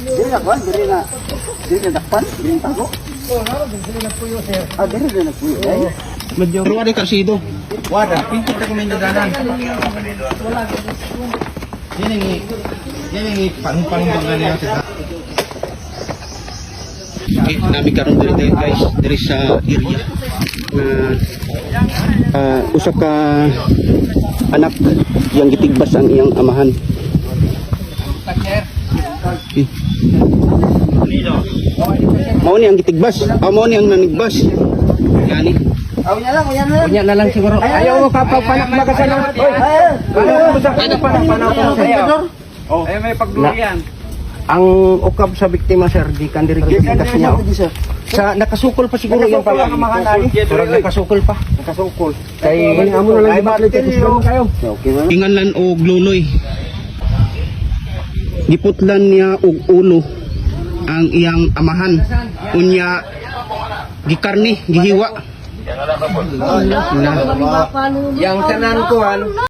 Dili na kuan, dili na. Dili na dakpan, dili na tago. Ah, dili na nagpuyo. Ay, Medyo. Pero ada karsido. Wada, pinto ka kumain dadanan. Yan ang yan ang pang-pang niya sa Okay, namin karon diri tayo guys, diri sa area na ah, usa ka anak yang gitigbas ang iyang amahan. Okay. Mao ni ang gitigbas, ah, mao ni ang nanigbas. Yani. aw niya lang, uyan na lang. Unya na lang siguro. Ayaw mo kapapanak magasalong. Oy, ayaw mo sa panak panak Oh. Ay may pagdurian. Ang ukab sa biktima sir, di kan diri niya. oh. Sa nakasukol pa siguro yung pala. Parang nakasukol pa. Nakasukol. Kay amo na lang gibaklit ito kayo. Okay na. Inganlan og luloy. Giputlan niya og ulo ang iyang amahan. Unya gikarni, gihiwa. Yang tanan ko, ano?